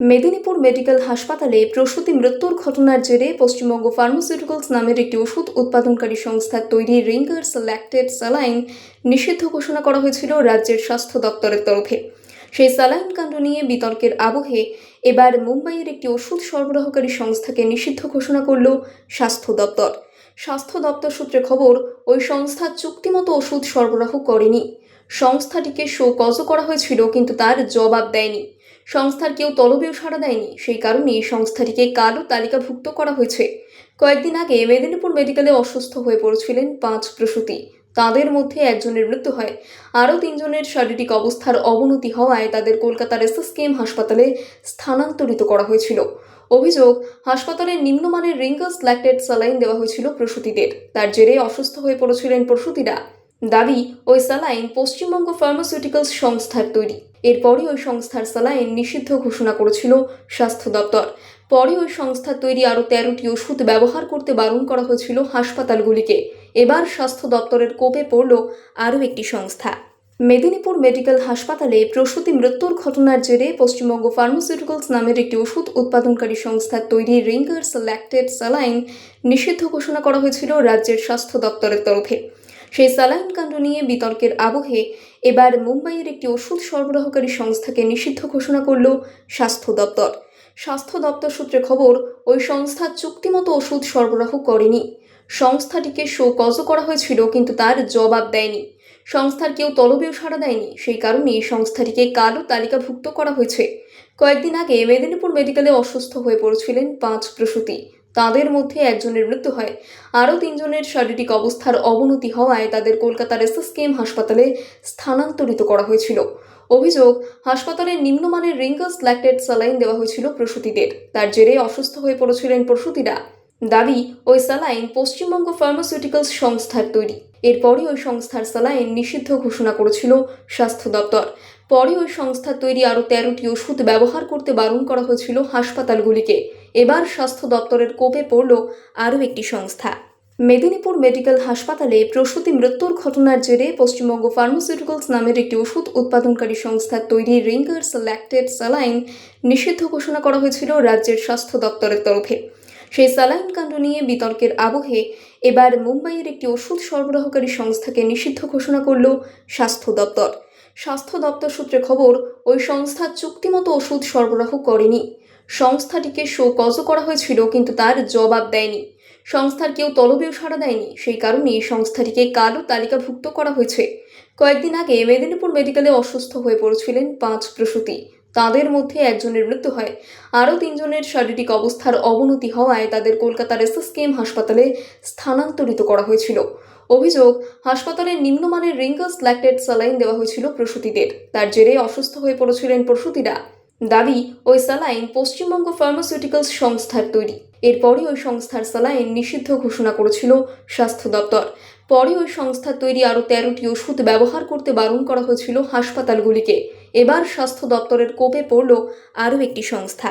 Medinipur medical হাসপাতালে প্রসূতি মৃত্যুর ঘটনার জেরে পশ্চিমবঙ্গ ফার্মাসিউটিক্যালস নামের একটি ওষুধ উৎপাদনকারী সংস্থার তৈরি রিঙ্গার্স ল্যাক্টেড স্যালাইন নিষিদ্ধ ঘোষণা করা হয়েছিল রাজ্যের স্বাস্থ্য দপ্তরের তরফে। সেই স্যালাইন কাণ্ড নিয়ে বিতর্কের আবহে এবার মুম্বাইয়ের একটি ওষুধ সরবরাহকারী সংস্থাকে নিষিদ্ধ ঘোষণা করল স্বাস্থ্য দপ্তর। স্বাস্থ্য দপ্তর সূত্রে খবর, ওই সংস্থা চুক্তিমতো ওষুধ সরবরাহ করেনি। সংস্থাটিকে শোকজও করা হয়েছিল কিন্তু তার জবাব দেয়নি। সংস্থার কেউ তলবেও সাড়া দেয়নি। সেই কারণেই সংস্থাটিকে কালো তালিকাভুক্ত করা হয়েছে। কয়েকদিন আগে মেদিনীপুর মেডিকেলে অসুস্থ হয়ে পড়েছিলেন পাঁচ প্রসূতি। তাদের মধ্যে একজনের মৃত্যু হয়। আরও তিনজনের শারীরিক অবস্থার অবনতি হওয়ায় তাদের কলকাতার এসএসকেএম হাসপাতালে স্থানান্তরিত করা হয়েছিল। অভিযোগ হাসপাতালের নিম্নমানের রিঙ্গাস ল্যাক্টেড স্যালাইন দেওয়া হয়েছিল প্রসূতিদের। তার জেরে অসুস্থ হয়ে পড়েছিলেন প্রসূতিরা। দাবি, ওই স্যালাইন পশ্চিমবঙ্গ ফার্মাসিউটিক্যালস সংস্থার তৈরি। এরপরই ওই সংস্থার স্যালাইন নিষিদ্ধ ঘোষণা করেছিল স্বাস্থ্য দপ্তর। পরে ওই সংস্থার তৈরি আরও তেরোটি ওষুধ ব্যবহার করতে বারণ করা হয়েছিল হাসপাতালগুলিকে। এবার স্বাস্থ্য দপ্তরের কোপে পড়ল আরও একটি সংস্থা। মেদিনীপুর মেডিকেল হাসপাতালে প্রসূতি মৃত্যুর ঘটনার জেরে পশ্চিমবঙ্গ ফার্মাসিউটিক্যালস নামের একটি ওষুধ উৎপাদনকারী সংস্থার তৈরি রিঙ্গার্স ল্যাক্টেড স্যালাইন নিষিদ্ধ ঘোষণা করা হয়েছিল রাজ্যের স্বাস্থ্য দপ্তরের তরফে। সেই সালাইন কাণ্ড নিয়ে বিতর্কের আবহে এবার মুম্বাইয়ের একটি ওষুধ সরবরাহকারী সংস্থাকে নিষিদ্ধ ঘোষণা করল স্বাস্থ্য দপ্তর। স্বাস্থ্য দপ্তর সূত্রে খবর, ওই সংস্থা চুক্তিমতো ওষুধ সরবরাহ করেনি। সংস্থাটিকে শোকজও করা হয়েছিল, কিন্তু তার জবাব দেয়নি। সংস্থার কেউ তলবেও সাড়া দেয়নি, সেই কারণেই সংস্থাটিকে কালো তালিকাভুক্ত করা হয়েছে। কয়েকদিন আগে মেদিনীপুর মেডিকেলে অসুস্থ হয়ে পড়েছিলেন পাঁচ প্রসূতি। তাদের মধ্যে একজনের মৃত্যু হয়। আরও তিনজনের শারীরিক অবস্থার অবনতি হওয়ায় তাদের কলকাতার এসএসকেএম হাসপাতালে স্থানান্তরিত করা হয়েছিল। অভিযোগ হাসপাতালের নিম্নমানের রিঙ্গাস ল্যাকটেড স্যালাইন দেওয়া হয়েছিল প্রসূতিদের। তার জেরে অসুস্থ হয়ে পড়েছিলেন প্রসূতিরা। দাবি, ওই স্যালাইন পশ্চিমবঙ্গ ফার্মাসিউটিক্যালস সংস্থার তৈরি। এরপরই ওই সংস্থার স্যালাইন নিষিদ্ধ ঘোষণা করেছিল স্বাস্থ্য দপ্তর। পরে ওই সংস্থার তৈরি আরও তেরোটি ওষুধ ব্যবহার করতে বারণ করা হয়েছিল হাসপাতালগুলিকে। এবার স্বাস্থ্য দপ্তরের কোপে পড়ল আরও একটি সংস্থা। মেদিনীপুর মেডিকেল হাসপাতালে প্রসূতি মৃত্যুর ঘটনার জেরে পশ্চিমবঙ্গ ফার্মাসিউটিক্যালস নামের একটি ওষুধ উৎপাদনকারী সংস্থার তৈরি রিঙ্গার্স ল্যাক্টেড স্যালাইন নিষিদ্ধ ঘোষণা করা হয়েছিল রাজ্যের স্বাস্থ্য দপ্তরের তরফে। সেই স্যালাইন কাণ্ড নিয়ে বিতর্কের আবহে এবার মুম্বাইয়ের একটি ওষুধ সরবরাহকারী সংস্থাকে নিষিদ্ধ ঘোষণা করল স্বাস্থ্য দপ্তর। স্বাস্থ্য দপ্তর সূত্রে খবর, ওই সংস্থা চুক্তিমতো ওষুধ সরবরাহ করেনি। সংস্থাটিকে শোকজও করা হয়েছিল, কিন্তু তার জবাব দেয়নি। সংস্থার কেউ তলবেও সাড়া দেয়নি, সেই কারণেই সংস্থাটিকে কালো তালিকাভুক্ত করা হয়েছে। কয়েকদিন আগে মেদিনীপুর মেডিকেলে অসুস্থ হয়ে পড়েছিলেন পাঁচ প্রসূতি। তাদের মধ্যে একজনের মৃত্যু হয়। আরও তিনজনের শারীরিক অবস্থার অবনতি হওয়ায় তাদের কলকাতার এসএসকেএম হাসপাতালে স্থানান্তরিত করা হয়েছিল। অভিযোগ, হাসপাতালের নিম্নমানের রিঙ্গাস ল্যাকটেড স্যালাইন দেওয়া হয়েছিল প্রসূতিদের। তার জেরে অসুস্থ হয়ে পড়েছিলেন প্রসূতিরা। দাবি, ওই স্যালাইন পশ্চিমবঙ্গ ফার্মাসিউটিক্যালস সংস্থার তৈরি। এরপরই ওই সংস্থার স্যালাইন নিষিদ্ধ ঘোষণা করেছিল স্বাস্থ্য দপ্তর। পরে ওই সংস্থার তৈরি আরও তেরোটি ওষুধ ব্যবহার করতে বারণ করা হয়েছিল হাসপাতালগুলিকে। এবার স্বাস্থ্য দপ্তরের কোপে পড়ল আরও একটি সংস্থা।